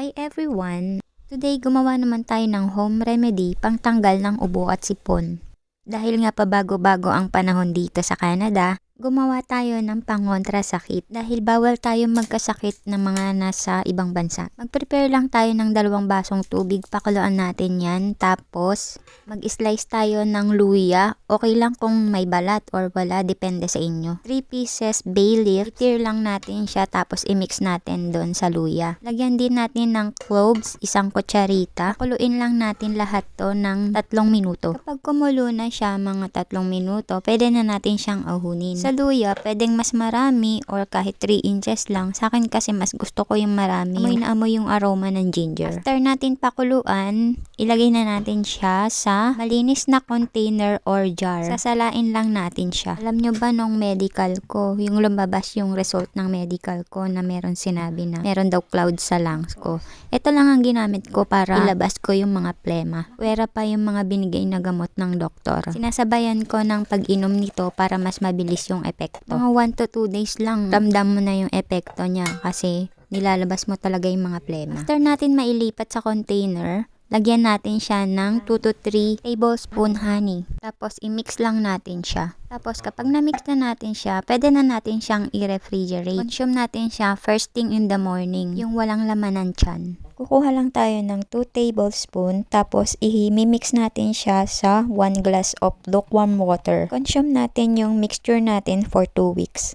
Hi everyone! Today gumawa naman tayo ng home remedy pang tanggal ng ubo at sipon. Dahil nga pa bago-bago ang panahon dito sa Canada, gumawa tayo ng pangontra sakit dahil bawal tayo magkasakit ng mga nasa ibang bansa. Mag-prepare lang tayo ng dalawang basong tubig, pakuluan natin yan, tapos mag-slice tayo ng luya. Okay lang kung may balat or wala, depende sa inyo. 3 pieces bay leaf, tear lang natin siya tapos i-mix natin doon sa luya. Lagyan din natin ng cloves, isang kutsarita. Kuluin lang natin lahat to ng tatlong minuto. Kapag kumulo na siya mga tatlong minuto, pwede na natin siyang ahunin. Sa luya, pwedeng mas marami or kahit 3 inches lang. Sa akin kasi mas gusto ko yung marami. Amoy na amoy yung aroma ng ginger. After natin pakuluan, ilagay na natin siya sa malinis na container or jar. Sasalain lang natin siya. Alam nyo ba nung medical ko, yung lumabas yung result ng medical ko na meron sinabi na meron daw cloud sa lungs ko. Ito lang ang ginamit ko para ilabas ko yung mga plema. Wera pa yung mga binigay na gamot ng doktor. Sinasabayan ko ng pag-inom nito para mas mabilis yung epekto. Mga 1 to 2 days lang, ramdam mo na yung epekto niya kasi nilalabas mo talaga yung mga plema. After natin mailipat sa container, lagyan natin siya ng 2 to 3 tablespoon honey. Tapos i-mix lang natin siya. Tapos kapag na-mix na natin siya, pwede na natin siyang i-refrigerate. Consume natin siya first thing in the morning, yung walang laman ng tiyan. Kukuha lang tayo ng 2 tablespoon tapos i-mix natin siya sa 1 glass of lukewarm water. Consume natin yung mixture natin for 2 weeks.